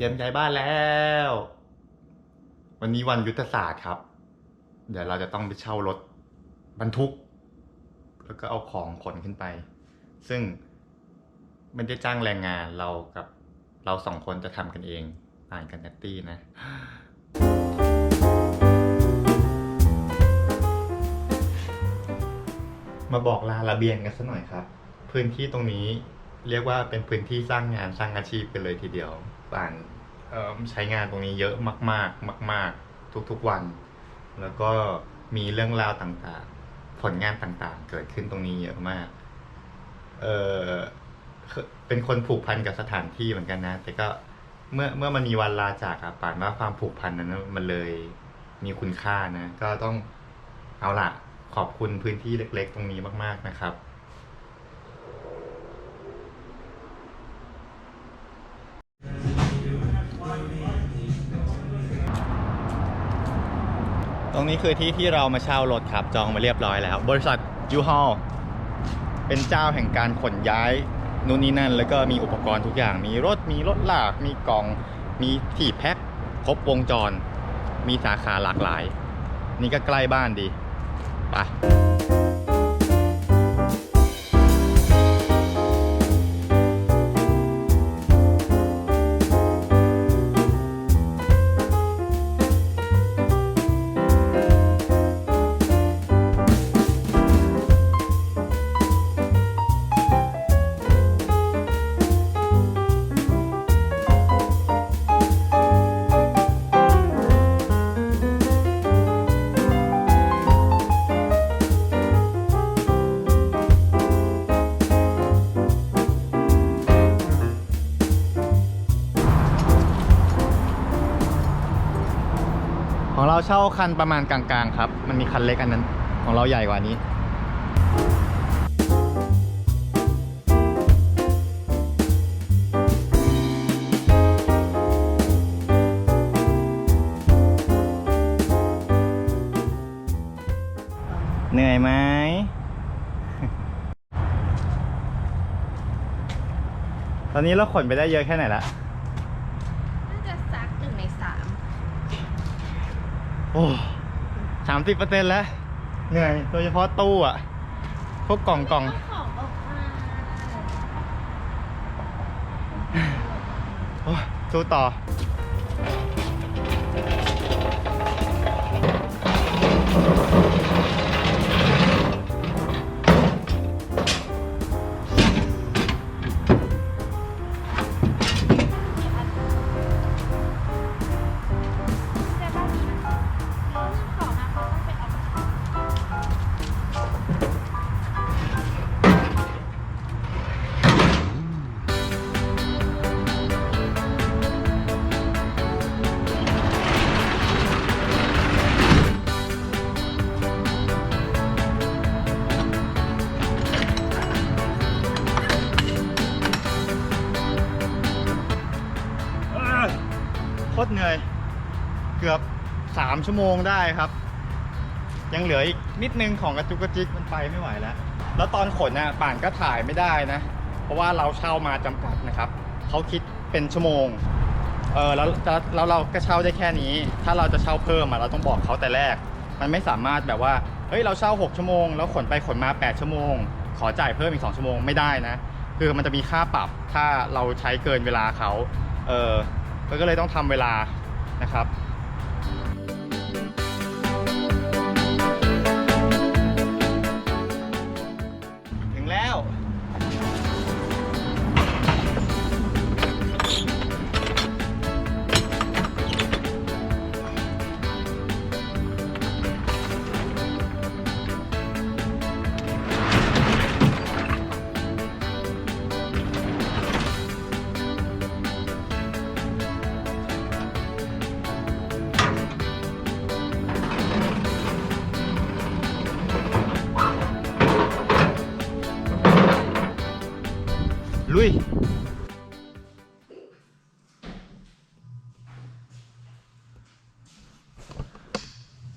เตรียมย้ายบ้านแล้ว วันนี้วันยุทธศาสตร์ครับ เดี๋ยวเราจะต้องไปเช่ารถบรรทุก แล้วก็เอาของขนขึ้นไป ซึ่งไม่ได้จ้างแรงงานเรากับเราสองคนจะทำกันเองอ่านกันนัตตี้นะมาบอกลาระเบียงกันสัหน่อยครับ พื้นที่ตรงนี้เรียกว่าเป็นพื้นที่สร้างงานสร้างอาชีพกันเลยทีเดียว ป่านใช้งานตรงนี้เยอะมาก ๆ มาก ๆ ทุกๆวัน แล้วก็มีเรื่องราวต่างๆ ผลงานต่างๆ เกิดขึ้นตรงนี้เยอะมาก เออเป็นคนผูกพันกับสถานที่เหมือนกันนะ แต่ก็เมื่อเมื่อมันมีวันลาจากอะป่านว่าความผูกพันนั้นมันเลยมีคุณค่านะ ก็ต้องเอาละขอบคุณพื้นที่เล็ก ๆ ตรงนี้มาก ๆนะครับ รงนี้คือที่ที่เรามาเช่ารถครับจองมาเรียบร้อยแล้ว บริษัทยูฮอลเป็นเจ้าแห่งการขนย้ายนู่นนี่นั่น แล้วก็มีอุปกรณ์ทุกอย่าง มีรถมีรถลาก มีกล่อง มีที่แพ็คครบวงจร มีสาขาหลากหลาย นี่ก็ใกล้บ้านดีไป ของเราเช่าคันประมาณกลางๆครับ มันมีคันเล็กอันนั้น ของเราใหญ่กว่านี้ เหนื่อยไหมตอนนี้เราขนไปได้เยอะแค่ไหนละ น่าจะสักหนึ่งในสาม อ้สามสิบเปอร์เซ็นต์แล้ว เหนื่อย โดยเฉพาะตู้อะ พวกกล่องกล่องโอ้ตู้ต่อ ตรเหนื่อย เกือบสามชั่วโมงได้ครับ ยังเหลืออีกนิดนึงของกระจุกกระจิกมันไปไม่ไหวแล้ว แล้วตอนขนน่ะป่านก็ถ่ายไม่ได้นะ เพราะว่าเราเช่ามาจำกัดนะครับเขาคิดเป็นชั่วโมงเออแล้วแล้วแล้วเราก็เช่าได้แค่นี้ ถ้าเราจะเช่าเพิ่มอะเราต้องบอกเขาแต่แรก มันไม่สามารถแบบว่าเฮ้ยเราเช่า 6 ชั่วโมงแล้วขนไปขนมา 8 ชั่วโมง ขอจ่ายเพิ่มอีก 2 ชั่วโมงไม่ได้นะ คือมันจะมีค่าปรับถ้าเราใช้เกินเวลาเขาเออ ก็เลยต้องทำเวลานะครับ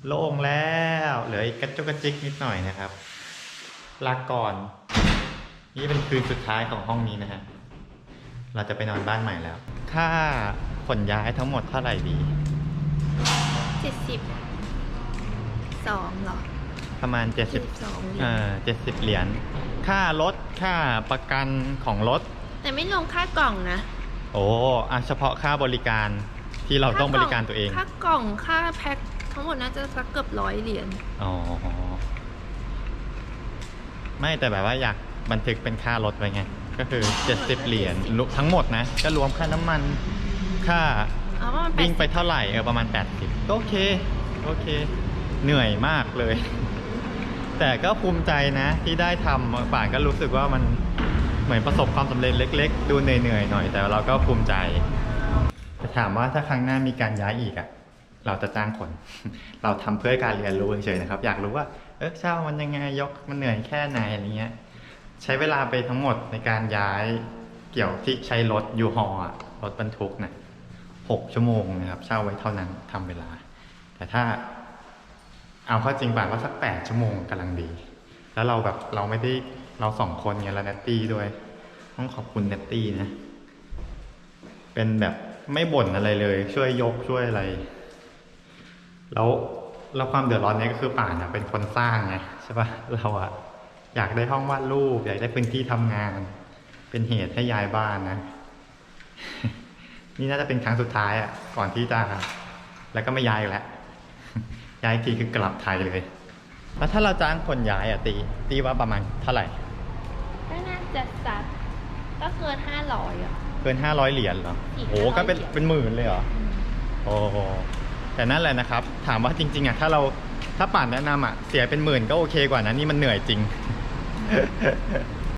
โล่งแล้วเหลืออีกกระจุกกระจิกนิดหน่อยนะครับลาก่อน นี่เป็นคืนสุดท้ายของห้องนี้นะฮะเราจะไปนอนบ้านใหม่แล้วถ้าฝขนย้ายทั้งหมดเท่าไหร่ดีเจ็ดสิบสองหรอ ประมาณเจ็ด70สองเอ่อ70เหรียญ ค่ารถ ค่าประกันของรถ แต่ไม่ลงค่ากล่องนะ โอ้อะเฉพาะค่าบริการที่เราต้องบริการตัวเอง ค่ากล่อง ค่าแพ็ค ทั้งหมดน่าจะสักเกือบร้อยเหรียญอ๋อ ไม่แต่แบบว่าอยากบันทึกเป็นค่ารถไว้ไง ก็คือ 70 เหรียญรวมทั้งหมดนะ ก็รวมค่าน้ำมัน ค่าเอาว่ามันวิ่งไปเท่าไหร่เออประมาณ 80ก็โอเค โอเค เหนื่อยมากเลย แต่ก็ภูมิใจนะ ที่ได้ทำป่านก็รู้สึกว่ามันเหมือนประสบความสำเร็จเล็ก ๆ ดูเหนื่อยๆหน่อย แต่เราก็ภูมิใจแต่ถามว่าถ้าครั้งหน้ามีการย้ายอีกอะ เราจะจ้างคน เราทำเพื่อการเรียนรู้เฉยๆนะครับ อยากรู้ว่า เออเช่ามันยังไงยกมันเหนื่อยแค่ไหนอะไรเงี้ย ใช้เวลาไปทั้งหมดในการย้ายเกี่ยวที่ใช้รถยูฮออะรถบรรทุกนะหกชั่วโมงนะครับ เช่าไว้เท่านั้นทำเวลา แต่ถ้า เอาเข้าจริงป่ะว่าสักแปดชั่วโมงกำลังดี แล้วเราแบบเราไม่ได้เราสองคนไงแล้วเนตตี้ด้วย ต้องขอบคุณเนตตี้นะ เป็นแบบไม่บ่นอะไรเลย ช่วยยกช่วยอะไร แล้วแล้วความเดือดร้อนเนี้ก็คือป่านอะเป็นคนสร้างไงใช่ปะเราอะอยากได้ห้องวาดรูป อยากได้พื้นที่ทำงาน เป็นเหตุให้ย้ายบ้านนะ นี่น่าจะเป็นครั้งสุดท้ายอะก่อนที่จะแล้วก็ไม่ย้ายอีกแล้วย้ายอีกทีคือกลับไทยเลย แล้วถ้าเราจ้างคนย้ายอะตีตีว่าประมาณเท่าไหร่ก็น่าจะสักก็เกินห้าร้อยอะเกินห้าร้อยเหรียญเหรอสี่โอ้500ก็เป็นเหรียญเป็นหมื่นเลยเหรอโอ้โห แต่นั่นแหละนะครับ ถามว่าจริง ๆอะถ้าเราถ้าป่านแนะนำอะเสียเป็นหมื่นก็โอเคกว่านะนี่มันเหนื่อยจริง